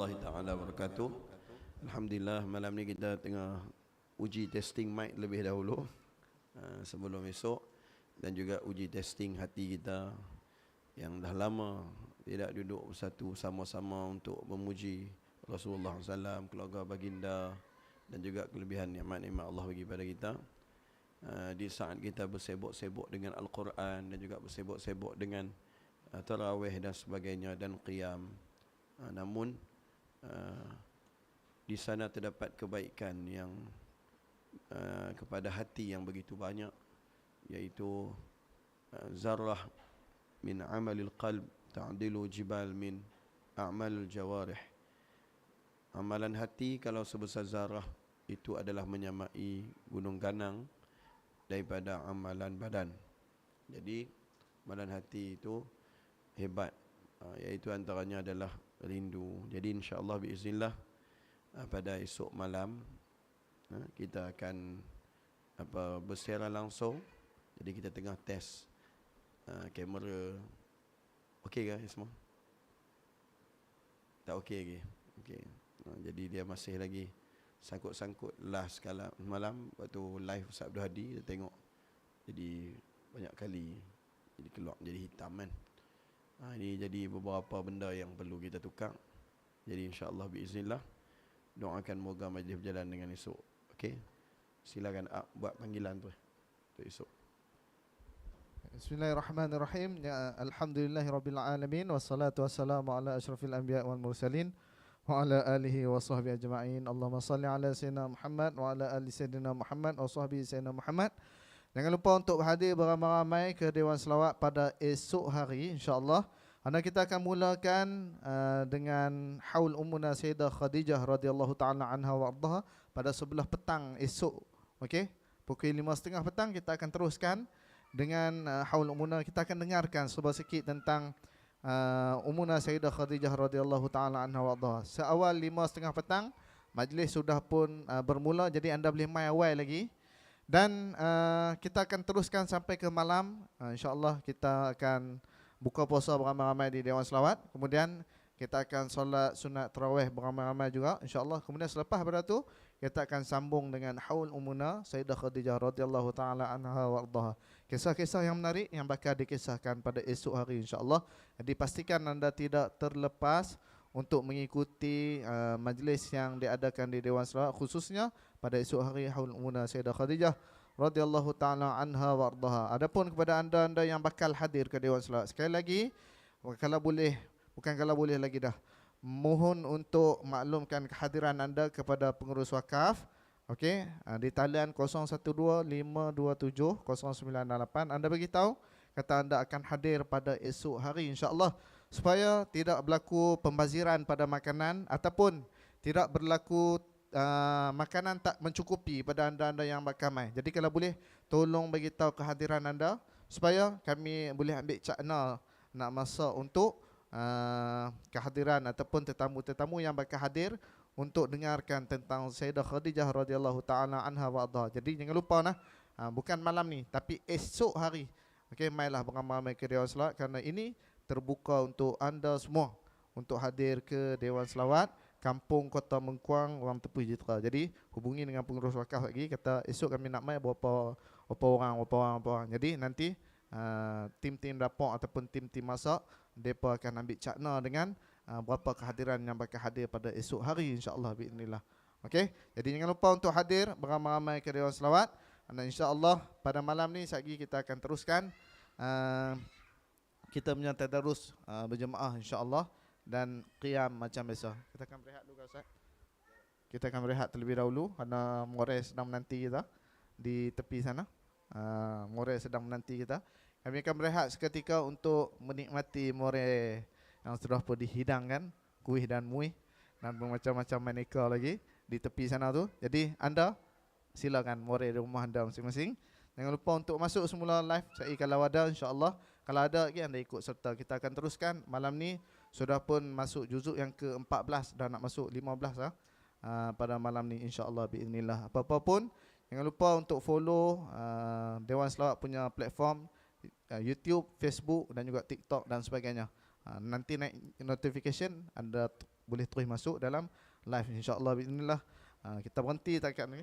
warahmatullahi taala wabarakatuh. Alhamdulillah malam ni kita tengah uji testing mic lebih dahulu uh, sebelum esok dan juga uji testing hati kita yang dah lama tidak duduk bersatu sama-sama untuk memuji Rasulullah SAW, keluarga baginda dan juga kelebihan nikmat-nikmat Allah bagi pada kita. Uh, di saat kita bersebok-sebok dengan Al-Quran dan juga bersebok-sebok dengan uh, tarawih dan sebagainya dan qiyam. Uh, namun uh, di sana terdapat kebaikan yang uh, kepada hati yang begitu banyak iaitu uh, zarrah min amalil qalb ta'dilu jibal min a'malil jawarih. Amalan hati kalau sebesar zarah itu adalah menyamai gunung ganang daripada amalan badan. Jadi amalan hati itu hebat iaitu antaranya adalah rindu. Jadi insyaallah biiznillah uh, pada esok malam uh, kita akan apa bersiaran langsung. Jadi kita tengah test kamera. Okey ke semua tak okey lagi? Okey. Jadi dia masih lagi sangkut-sangkut last kala malam waktu live Ustaz Abdul Hadi kita tengok. Jadi banyak kali jadi keluar jadi hitam kan ha, ini jadi beberapa benda yang perlu kita tukar jadi insyaAllah biiznillah doakan moga majlis berjalan dengan esok okey silakan Ak buat panggilan tu untuk esok Bismillahirrahmanirrahim. Ya, Alhamdulillahirabbil alamin wassalatu wassalamu ala asyrafil anbiya wal mursalin wa ala alihi wa sahbihi ajma'in. Allahumma salli ala sayyidina Muhammad wa ala ali sayyidina Muhammad wa sahbihi sayyidina Muhammad. Jangan lupa untuk hadir beramai-ramai ke Dewan Selawat pada esok hari insya-Allah. Anda kita akan mulakan uh, dengan haul ummuna Sayyidah Khadijah radhiyallahu taala anha wa ardhaha pada sebelah petang esok. Okey? Pukul 5.30 petang kita akan teruskan dengan uh, haul umuna kita akan dengarkan sebab sikit tentang uh, umuna Sayyidah Khadijah radhiyallahu taala anha wa ardhaha. Seawal 5.30 petang majlis sudah pun uh, bermula jadi anda boleh mai awal lagi dan uh, kita akan teruskan sampai ke malam. Uh, insyaallah kita akan buka puasa beramai-ramai di Dewan Selawat. Kemudian kita akan solat sunat tarawih beramai-ramai juga insyaallah. Kemudian selepas pada tu kita akan sambung dengan haul umuna Sayyidah Khadijah radhiyallahu taala anha wa ardhaha kisah-kisah yang menarik yang bakal dikisahkan pada esok hari insyaallah. Jadi pastikan anda tidak terlepas untuk mengikuti uh, majlis yang diadakan di Dewan Selawat khususnya pada esok hari haul umuna Sayyidah Khadijah radhiyallahu taala anha wa ardhaha adapun kepada anda-anda yang bakal hadir ke Dewan Selawat sekali lagi kalau boleh bukan kalau boleh lagi dah mohon untuk maklumkan kehadiran anda kepada pengurus wakaf okey uh, di talian 0125270998 anda beritahu kata anda akan hadir pada esok hari insyaallah supaya tidak berlaku pembaziran pada makanan ataupun tidak berlaku uh, makanan tak mencukupi pada anda-anda yang bakal mai jadi kalau boleh tolong bagi tahu kehadiran anda supaya kami boleh ambil cakna nak masak untuk uh, kehadiran ataupun tetamu-tetamu yang bakal hadir untuk dengarkan tentang Sayyidah Khadijah radhiyallahu taala anha wa adha. Jadi jangan lupa nah, uh, bukan malam ni tapi esok hari. Okey, mailah beramai-ramai ke Dewan Selawat kerana ini terbuka untuk anda semua untuk hadir ke Dewan Selawat Kampung Kota Mengkuang Orang Tepi Jitra. Jadi hubungi dengan pengurus wakaf lagi kata esok kami nak mai berapa berapa orang berapa orang berapa orang. Jadi nanti uh, tim-tim dapur ataupun tim-tim masak mereka akan ambil cakna dengan uh, berapa kehadiran yang bakal hadir pada esok hari insya-Allah biidznillah. Okey. Jadi jangan lupa untuk hadir beramai-ramai ke Dewan Selawat. Dan insya-Allah pada malam ni lagi kita akan teruskan uh, kita punya tadarus uh, berjemaah insya-Allah dan qiyam macam biasa. Kita akan berehat dulu Ustaz. Kita akan berehat terlebih dahulu kerana Mores sedang menanti kita di tepi sana. Uh, Mores sedang menanti kita. Kami akan berehat seketika untuk menikmati more yang sudah pun dihidangkan, kuih dan muih dan bermacam-macam maneka lagi di tepi sana tu. Jadi anda silakan more di rumah anda masing-masing. Jangan lupa untuk masuk semula live saya kalau ada insya-Allah. Kalau ada lagi anda ikut serta kita akan teruskan malam ni sudah pun masuk juzuk yang ke-14 dan nak masuk 15 ah uh, pada malam ni insya-Allah biiznillah. Apa-apa pun jangan lupa untuk follow uh, Dewan Selawat punya platform uh, YouTube, Facebook dan juga TikTok dan sebagainya. Uh, nanti naik notification anda boleh terus masuk dalam live insya-Allah. Uh, kita berhenti takat ni.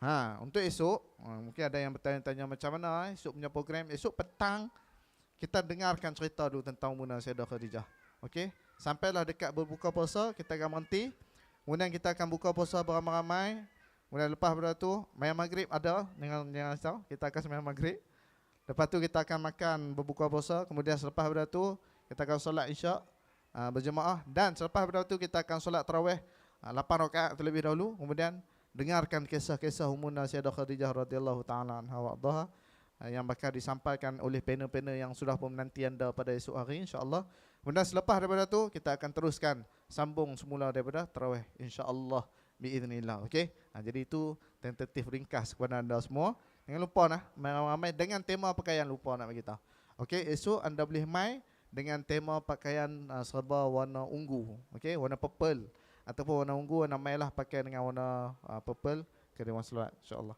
Ha, untuk esok uh, mungkin ada yang bertanya-tanya macam mana eh, esok punya program. Esok petang kita dengarkan cerita dulu tentang Muna Sayyidah Khadijah. Okey. Sampailah dekat berbuka puasa kita akan berhenti. Kemudian kita akan buka puasa beramai-ramai. Kemudian lepas pada tu Mayang maghrib ada dengan jangan risau Kita akan sembahyang maghrib Lepas tu kita akan makan berbuka puasa Kemudian selepas pada tu Kita akan solat isyak uh, Berjemaah Dan selepas pada tu kita akan solat tarawih uh, 8 rakaat terlebih dahulu Kemudian dengarkan kisah-kisah Ummuna Sayyidah Khadijah radhiyallahu taala anha wa uh, yang bakal disampaikan oleh panel-panel yang sudah pun menanti anda pada esok hari insya-Allah. Kemudian selepas daripada tu kita akan teruskan sambung semula daripada tarawih insya-Allah biiznillah okey. Ha, jadi itu tentatif ringkas kepada anda semua. Jangan lupa nah ramai-ramai dengan tema pakaian lupa nak bagi tahu. Okey, esok anda boleh mai dengan tema pakaian uh, serba warna ungu, okey, warna purple ataupun warna ungu warna mai lah pakai dengan warna uh, purple ke dewan solat insya-Allah.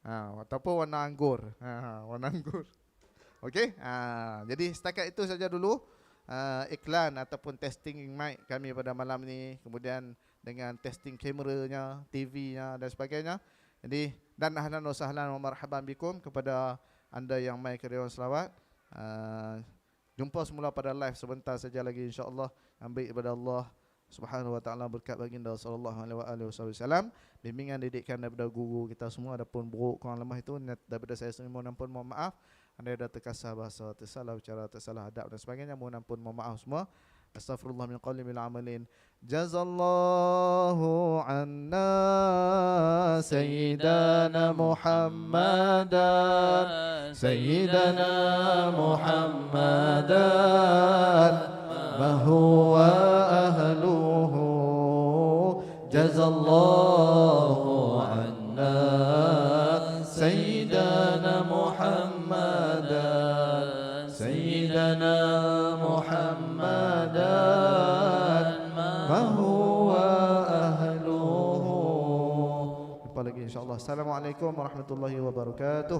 Ha, ataupun warna anggur. Ha, warna anggur. Okey, ha, jadi setakat itu saja dulu uh, iklan ataupun testing mic kami pada malam ni. Kemudian dengan testing kameranya, TV-nya dan sebagainya. Jadi dan ahlan wa sahlan wa marhaban bikum kepada anda yang mai ke Selawat. Uh, jumpa semula pada live sebentar saja lagi insya-Allah. Ambil daripada Allah Subhanahu wa taala berkat baginda sallallahu alaihi wasallam. Bimbingan didikan daripada guru kita semua adapun buruk kurang lemah itu daripada saya sendiri mohon ampun mohon maaf. Anda ada terkasar bahasa tersalah bicara tersalah adab dan sebagainya mohon ampun mohon maaf semua. Astaghfirullah min qawli min amalin. Jazallahu anna sayyidana Muhammadan sayyidana Muhammadan ma huwa ahluhu jazallahu anna sayyidana Muhammadan sayyidana Muhammadan ma huwa ahluhu Jumpa lagi insyaAllah. Assalamualaikum warahmatullahi wabarakatuh